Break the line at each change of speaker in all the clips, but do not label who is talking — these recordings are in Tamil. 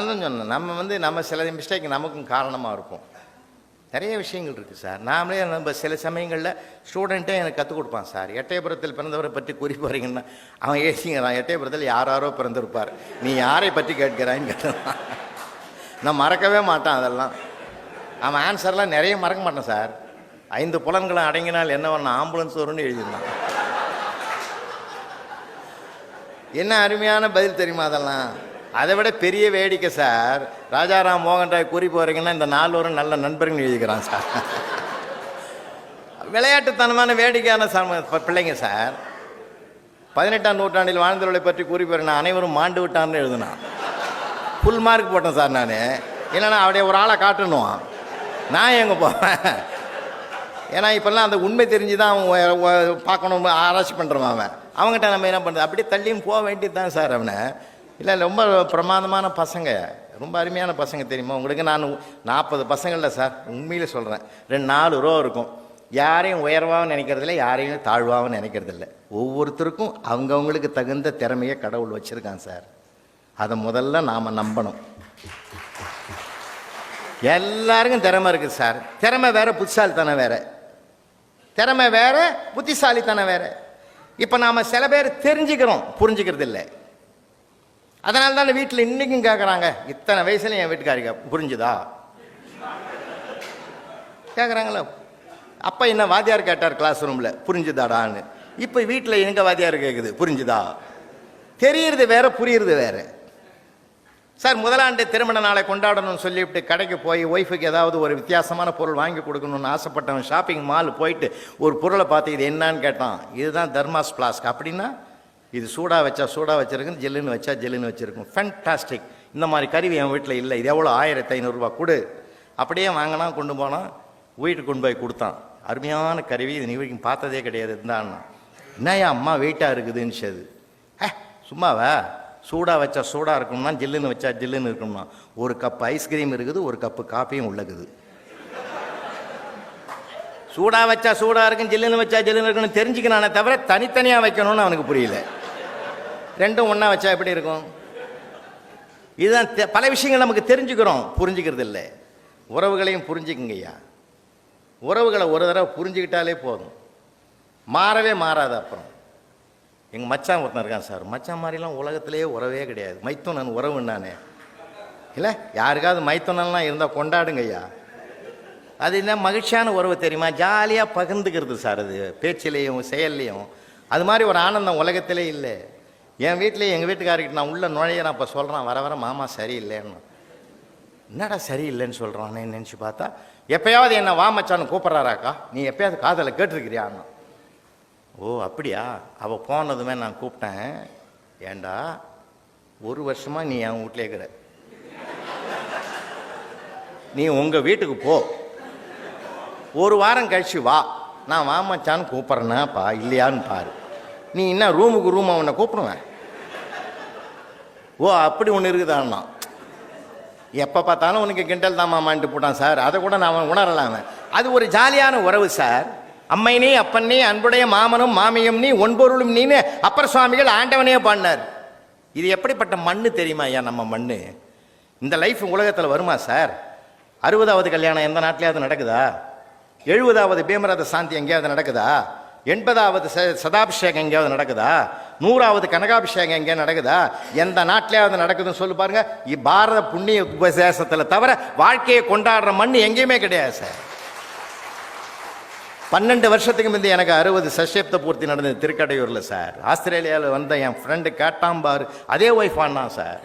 அதான் சொன்னேன். நம்ம வந்து நம்ம சில மிஸ்டேக் நமக்கும் காரணமாக இருப்போம் நிறைய விஷயங்கள் இருக்குது சார். நாமளே நம்ம சில சமயங்களில் ஸ்டூடெண்ட்டே எனக்கு கற்றுக் கொடுப்பான் சார். எட்டயபுரத்தில் பிறந்தவரை பற்றி கூறி போகிறீங்கன்னா அவன் ஏசிங்கிறான் எட்டயபுரத்தில் யாராரோ பிறந்திருப்பார். நீ யாரை பற்றி கேட்கிறான்னு கேட்டான் நான் மறக்கவே மாட்டான் அதெல்லாம். அவன் ஆன்சர்லாம் நிறைய மறக்க மாட்டான் சார். ஐந்து புலன்களை அடங்கினால் என்ன பண்ண ஆம்புலன்ஸ் வரும்னு எழுதியிருந்தான். என்ன அருமையான பதில் தெரியுமா அதெல்லாம்? அதை விட பெரிய வேடிக்கை சார். ராஜாராம் மோகன் ராய் கூறி போகிறீங்கன்னா இந்த நால்வரும் நல்ல நண்பர்கள் எழுதிக்கிறான் சார். விளையாட்டுத்தனமான வேடிக்கையான சார் பிள்ளைங்க சார். பதினெட்டாம் நூற்றாண்டில் வாழ்ந்தவர்களை பற்றி கூறி போகிறேன் அனைவரும் மாண்டு விட்டான்னு எழுதுனான் ஃபுல் மார்க் போட்டேன் சார் நான். இல்லைன்னா அவடைய ஒரு ஆளை காட்டணும். நான் எங்கே போவேன்? ஏன்னா இப்போல்லாம் அந்த உண்மை தெரிஞ்சு தான் அவன் பார்க்கணும் ஆராய்ச்சி பண்ணுறான் அவன். அவங்ககிட்ட நம்ம என்ன பண்ணுறது அப்படியே தள்ளியும் போக வேண்டியது தான் சார் அவனை. இல்லை ரொம்ப பிரமாதமான பசங்க. ரொம்ப அருமையான பசங்க தெரியுமா? உங்களுக்கு நான் நாற்பது பசங்களில் சார் உண்மையில் சொல்கிறேன் ரெண்டு நாலு ரூபா இருக்கும். யாரையும் உயர்வாகவும் நினைக்கிறதில்ல யாரையும் தாழ்வாகவும் நினைக்கிறதில்ல ஒவ்வொருத்தருக்கும் அவங்கவுங்களுக்கு தகுந்த திறமையை கடவுள் வச்சுருக்கான் சார். அதை முதல்ல நாம் நம்பணும். எல்லாருக்கும் திறமை இருக்குது சார். திறமை வேறு புத்திசாலித்தனம் வேறு. திறமை வேறு புத்திசாலித்தனம் வேறு. இப்போ நாம் சில பேர் தெரிஞ்சுக்கிறோம் புரிஞ்சுக்கிறது இல்லை. அதனால தான் வீட்டில் இன்னைக்கும் கேட்குறாங்க இத்தனை வயசுல என் வீட்டுக்காரிக்க புரிஞ்சுதா? கேட்குறாங்களா அப்பா என்ன வாத்தியார் கேட்டார் கிளாஸ் ரூமில் புரிஞ்சுதாடான்னு. இப்போ வீட்டில் எங்க வாத்தியார் கேட்குது புரிஞ்சுதா? தெரியுறது வேற புரியுறது வேற. சார் முதலாண்டு திருமண நாளை கொண்டாடணும்னு சொல்லிவிட்டு கடைக்கு போய் ஒய்ஃபுக்கு ஏதாவது ஒரு வித்தியாசமான பொருள் வாங்கி கொடுக்கணும்னு ஆசைப்பட்டவன் ஷாப்பிங் மால் போயிட்டு ஒரு பொருளை பார்த்து இது என்னன்னு கேட்டான். இதுதான் தர்மாஸ் பிளாஸ்க் அப்படின்னா இது சூடாக வச்சா சூடாக வச்சுருக்கும் ஜில்லுன்னு வச்சா ஜில்லுன்னு வச்சுருக்கும். ஃபேன்டாஸ்டிக் இந்த மாதிரி கருவி என் வீட்டில் இல்லை. இது எவ்வளோ ஆயிரத்தி ஐநூறுரூவா கொடு. அப்படியே வாங்கினா கொண்டு போனால் வீட்டுக்கு கொண்டு போய் கொடுத்தான். அருமையான கருவி. இது நீ வரைக்கும் பார்த்ததே கிடையாது. இருந்தான்னா என்னையா அம்மா வெயிட்டாக இருக்குதுன்னு அது ஹே சும்மாவா? சூடாக வச்சா சூடாக இருக்கணும்னா ஜில்லுன்னு வச்சா ஜில்லுன்னு இருக்கணும்னா ஒரு கப் ஐஸ்கிரீம் இருக்குது ஒரு கப்பு காப்பியும் உள்ளக்குது. சூடாக வச்சா சூடாக இருக்கும் ஜில்லுன்னு வச்சா ஜில்லுன்னு இருக்குன்னு தெரிஞ்சுக்கணானே தவிர தனித்தனியாக வைக்கணும்னு அவனுக்கு புரியல. ரெண்டும் ஒன்றா வச்சா எப்படி இருக்கும்? இதுதான் பல விஷயங்கள் நமக்கு தெரிஞ்சுக்கிறோம். புரிஞ்சுக்கிறது இல்லை. உறவுகளையும் புரிஞ்சுக்குங்கய்யா உறவுகளை ஒரு தடவை புரிஞ்சுக்கிட்டாலே போதும். மாறவே மாறாது அப்புறம். எங்கள் மச்சான் ஒருத்தன் இருக்கான் சார். மச்சான் மாதிரிலாம் உலகத்திலேயே உறவே கிடையாது. மைத்துனன் உறவு நானே. இல்லை யாருக்காவது மைத்துனன்லாம் இருந்தால் கொண்டாடுங்க ஐயா. அது என்ன மகிழ்ச்சியான உறவு தெரியுமா? ஜாலியாக பகிர்ந்துக்கிறது சார் அது. பேச்சிலையும் செயல்லையும். அது மாதிரி ஒரு ஆனந்தம் உலகத்திலே இல்லை. என் வீட்டில் எங்கள் வீட்டுக்காரர்கிட்ட நான் உள்ள நுழையிறேன் அப்போ சொல்கிறான் வர வர மாமா சரியில்லைன்னு. என்னடா சரியில்லைன்னு சொல்கிறானே நினச்சி பார்த்தா எப்பயாவது என்ன வாமச்சான்னு கூப்பிட்றாராக்கா. நீ எப்பயாவது காதலை கேட்டிருக்கிறியான்னு. ஓ அப்படியா? அவள் போனதுமே நான் கூப்பிட்டேன். ஏண்டா? ஒரு வருஷமாக நீ என் வீட்டிலே இருக்கிற. நீ உங்கள் வீட்டுக்கு போ. ஒரு வாரம் கழிச்சு வா. நான் வாமச்சான்னு கூப்பிட்றேன்னாப்பா இல்லையான்னு பாரு. நீ என்ன ரூமுக்கு ரூம் அவனை கூப்பிடுவேன். ஓ அப்படி ஒன்று இருக்குதான்னா? எப்போ பார்த்தாலும் உனக்கு கிண்டல் தான் மாமான்ட்டு போட்டான் சார். அதை கூட நான் உணரலாம. அது ஒரு ஜாலியான உறவு சார். அம்மை நீ அப்பன் நீ அன்புடைய மாமனும் மாமியும் நீ ஒன்பொருளும் நீன்னு அப்பர் சுவாமிகள் ஆண்டவனே பாடினார். இது எப்படிப்பட்ட மண்ணு தெரியுமா ஐயா நம்ம மண்ணு? இந்த லைஃப் உலகத்தில் வருமா சார்? அறுபதாவது கல்யாணம் எந்த நாட்டிலையாவது நடக்குதா? எழுபதாவது பீமராத சாந்தி எங்கேயாவது நடக்குதா? எண்பதாவது ச- சதாபிஷேகம் எங்கேயாவது நடக்குதா? நூறாவது கனகாபிஷேகம் எங்கே நடக்குதா? எந்த நாட்டிலேயாவது நடக்குதுன்னு சொல்லி பாருங்க. இ- பாரத புண்ணிய உபதேசத்தில் தவிர வாழ்க்கையை கொண்டாடுற மண் எங்கேயுமே கிடையாது சார். பன்னெண்டு வருஷத்துக்கு முந்தைய எனக்கு அறுபது சஷ்யப்த பூர்த்தி நடந்தது திருக்கடையூரில் சார். ஆஸ்திரேலியாவில் வந்த என் ஃப்ரெண்டு கேட்டாம் பாரு. அதே ஒய்ஃப் ஆனா சார்.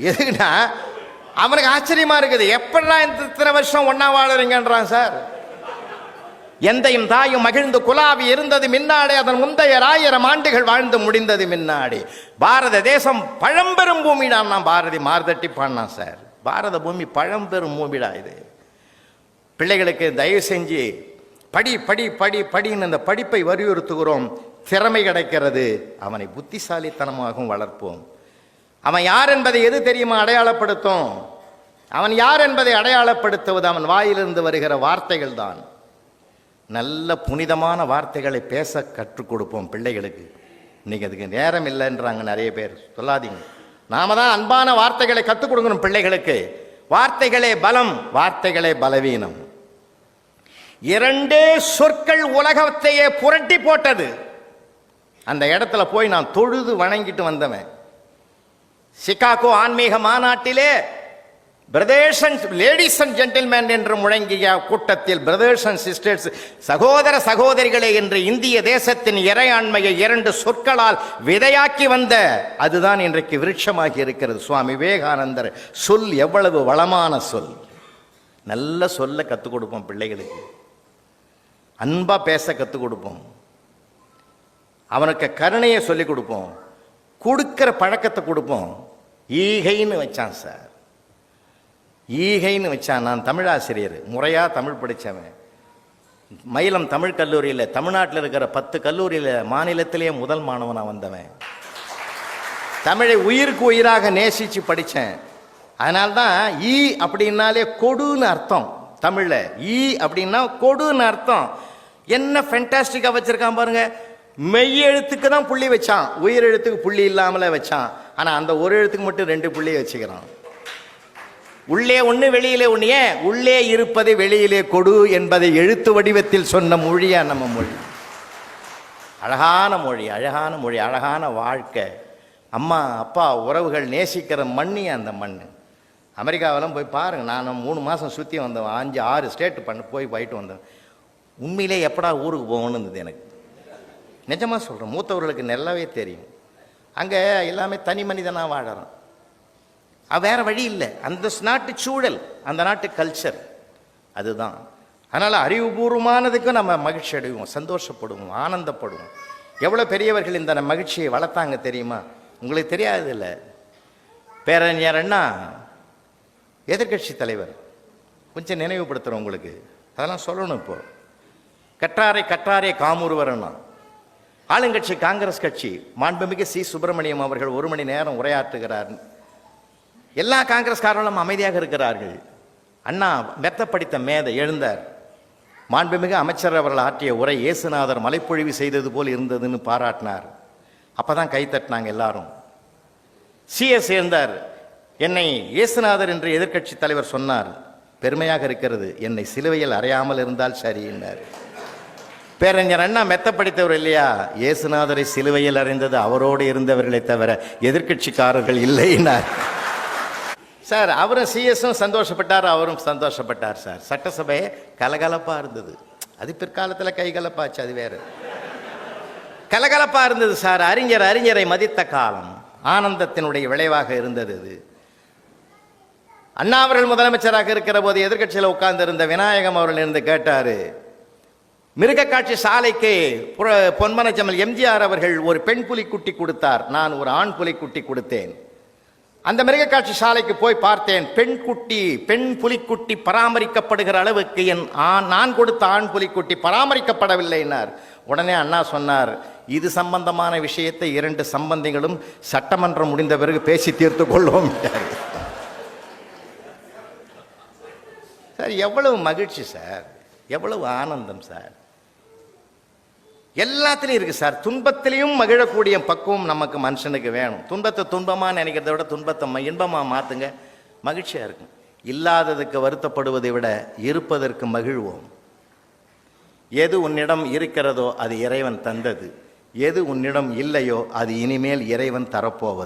எதுக்குன்னா அவனுக்கு ஆச்சரியமா இருக்குது. எப்படிலாம் இந்த இத்தனை வருஷம் ஒன்னா வாழறீங்கன்றான் சார். எந்தையும் தாயும் மகிழ்ந்து குலாவி இருந்தது மின்னாடி அதன் முந்தைய ஆயிரம் ஆண்டுகள் வாழ்ந்து முடிந்தது மின்னாடி. பாரத தேசம் பழம்பெரும் பூமிடான் நான் பாரதி மார்தட்டி பாடினான் சார். பாரத பூமி பழம்பெரும் பூமிடா இது. பிள்ளைகளுக்கு தயவு செஞ்சு படி படி படி படின்னு அந்த படிப்பை வலியுறுத்துகிறோம். திறமை கிடைக்கிறது. அவனை புத்திசாலித்தனமாகவும் வளர்ப்போம். அவன் யார் என்பதை எது தெரியுமா அடையாளப்படுத்தும்? அவன் யார் என்பதை அடையாளப்படுத்துவது? அவன் வாயிலிருந்து வருகிற வார்த்தைகள் தான் நல்ல புனிதமான வார்த்தைகளை பேச கற்றுக் கொடுப்போம் பிள்ளைகளுக்கு. இன்றைக்கி அதுக்கு நேரம் இல்லைன்றாங்க நிறைய பேர். சொல்லாதீங்க. நாம தான் அன்பான வார்த்தைகளை கற்றுக் கொடுக்கணும் பிள்ளைகளுக்கு. வார்த்தைகளே பலம் வார்த்தைகளே பலவீனம். இரண்டே சொற்கள் உலகத்தையே புரட்டி போட்டது. அந்த இடத்துல போய் நான் தொழுது வணங்கிட்டு வந்தவன். சிகாகோ ஆன்மீக மாநாட்டிலே brothers and ladies and gentlemen என்று முழங்கிய கூட்டத்தில் பிரதர்ஸ் அண்ட் சிஸ்டர்ஸ் சகோதர சகோதரிகளே என்று இந்திய தேசத்தின் இறையாண்மையை இரண்டு சொற்களால் விதையாக்கி வந்த அதுதான் இன்றைக்கு விருட்சமாகி இருக்கிறது. சுவாமி விவேகானந்தர் சொல் எவ்வளவு வளமான சொல். நல்ல சொல்ல கற்றுக் கொடுப்போம் பிள்ளைகளுக்கு. அன்பாக பேச கற்றுக் கொடுப்போம். அவனுக்கு கருணையை சொல்லிக் கொடுப்போம். கொடுக்கிற பழக்கத்தை கொடுப்போம். ஈகைன்னு வச்சான் சார். ஈகைன்னு வச்சான் நான் தமிழாசிரியர். முறையாக தமிழ் படித்தவன் மயிலம் தமிழ் கல்லூரியில் தமிழ்நாட்டில் இருக்கிற பத்து கல்லூரியில் மாநிலத்திலேயே முதல் மாணவனாக வந்தவன். தமிழை உயிருக்கு உயிராக நேசித்து படித்தேன் அதனால்தான் ஈ அப்படின்னாலே கொடுன்னு அர்த்தம் தமிழில். ஈ அப்படின்னா கொடுன்னு அர்த்தம். என்ன ஃபென்டாஸ்டிக்காக வச்சுருக்கான் பாருங்க. மெய் எழுத்துக்கு தான் புள்ளி வச்சான். உயிர் எழுத்துக்கு புள்ளி இல்லாமலே வச்சான். ஆனால் அந்த ஒரு எழுத்துக்கு மட்டும் ரெண்டு புள்ளி வச்சுக்கிறான். உள்ளே ஒன்று வெளியிலே ஒன்று ஏன்? உள்ளே இருப்பதை வெளியிலே கொடு என்பதை எழுத்து வடிவத்தில் சொன்ன மொழியா நம்ம மொழி? அழகான மொழி அழகான மொழி அழகான வாழ்க்கை. அம்மா அப்பா உறவுகள் நேசிக்கிற மண்ணி அந்த மண் அமெரிக்காவெல்லாம் போய் பாருங்க நான் மூணு மாதம் சுற்றி வந்தவன் அஞ்சு ஆறு ஸ்டேட் பண்ண போய் போயிட்டு வந்தேன் உண்மையிலே எப்படா ஊருக்கு போகணும்னு இருந்தது எனக்கு. நிஜமாக சொல்கிறேன் மூத்தவர்களுக்கு நல்லாவே தெரியும். அங்கே எல்லாமே தனி மனிதனாக வாழறோம் வேற வழி இல்லை. அந்த நாட்டு சூழல் அந்த நாட்டு கல்ச்சர் அதுதான். அதனால் அறிவுபூர்வமானதுக்கும் நம்ம மகிழ்ச்சி அடைவோம் சந்தோஷப்படுவோம் ஆனந்தப்படுவோம். எவ்வளோ பெரியவர்கள் இந்த மகிழ்ச்சியை வளர்த்தாங்க தெரியுமா? உங்களுக்கு தெரியாது இல்லை பேரறிஞர் அண்ணா எதிர்க்கட்சி தலைவர். கொஞ்சம் நினைவுபடுத்துகிறோம் உங்களுக்கு. அதெல்லாம் சொல்லணும் இப்போது கற்றாரை கற்றாரே காமூர்வரண்ணா ஆளுங்கட்சி காங்கிரஸ் கட்சி. மாண்புமிகு சி. சுப்பிரமணியம் அவர்கள் ஒரு மணி நேரம் உரையாற்றுகிறார். எல்லா காங்கிரஸ்காரர்களும் அமைதியாக இருக்கிறார்கள். அண்ணா மெத்த படித்த மேதை எழுந்தார். மாண்புமிகு அமைச்சர் அவர்கள் ஆற்றிய உரை இயேசுநாதர் மலைப்பொழிவு செய்தது போல் இருந்ததுன்னு பாராட்டினார். அப்பதான் கை தட்டினாங்க எல்லாரும். சிஎஸ் இருந்தார் என்னை இயேசுநாதர் என்று எதிர்க்கட்சி தலைவர் சொன்னார். பெருமையாக இருக்கிறது. என்னை சிலுவையில் அறையாமல் இருந்தால் சரி என்றார். பேரறிஞர் அண்ணா மெத்த படித்தவர் இல்லையா? இயேசுநாதரை சிலுவையில் அறிந்தது அவரோடு இருந்தவர்களை தவிர எதிர்க்கட்சிக்காரர்கள் இல்லைன்னார் சார் அவரும் சிஎஸும் சந்தோஷப்பட்டார் அவரும் சந்தோஷப்பட்டார் சார். சட்டசபை கலகலப்பாக இருந்தது. அது பிற்காலத்தில் கைகலப்பாச்சு அது வேறு. கலகலப்பாக இருந்தது சார் அறிஞர் அறிஞரை மதித்த காலம். ஆனந்தத்தினுடைய விளைவாக இருந்தது அது. அண்ணா அவர்கள் முதலமைச்சராக இருக்கிற போது எதிர்க்கட்சியில் உட்கார்ந்திருந்த விநாயகம் அவர்கள் இருந்து கேட்டார் மிருகக்காட்சி சாலைக்கு புற- எம்ஜிஆர் அவர்கள் ஒரு பெண் புலிக்குட்டி கொடுத்தார். நான் ஒரு ஆண் புலிக்குட்டி கொடுத்தேன். அந்த மிருகக்காட்சி சாலைக்கு போய் பார்த்தேன். பெண் குட்டி பெண் புலிக்குட்டி பராமரிக்கப்படுகிற அளவுக்கு என் ஆண் நான் கொடுத்த ஆண் புலிக்குட்டி பராமரிக்கப்படவில்லைனார். உடனே அண்ணா சொன்னார் இது சம்பந்தமான விஷயத்தை இரண்டு சம்பந்திகளும் சட்டமன்றம் முடிந்த பிறகு பேசி தீர்த்து கொள்வோம். சார் எவ்வளவு மகிழ்ச்சி சார். எவ்வளவு ஆனந்தம் சார். எல்லாத்துலேயும் இருக்குது சார். துன்பத்திலையும் மகிழக்கூடிய பக்குவம் நமக்கு மனுஷனுக்கு வேணும். துன்பத்தை துன்பமாக நினைக்கிறத விட துன்பத்தை இன்பமாக மாற்றுங்க மகிழ்ச்சியாக இருக்கும். இல்லாததுக்கு வருத்தப்படுவதை விட இருப்பதற்கு மகிழ்வோம். எது உன்னிடம் இருக்கிறதோ அது இறைவன் தந்தது. எது உன்னிடம் இல்லையோ அது இனிமேல் இறைவன் தரப்போவது.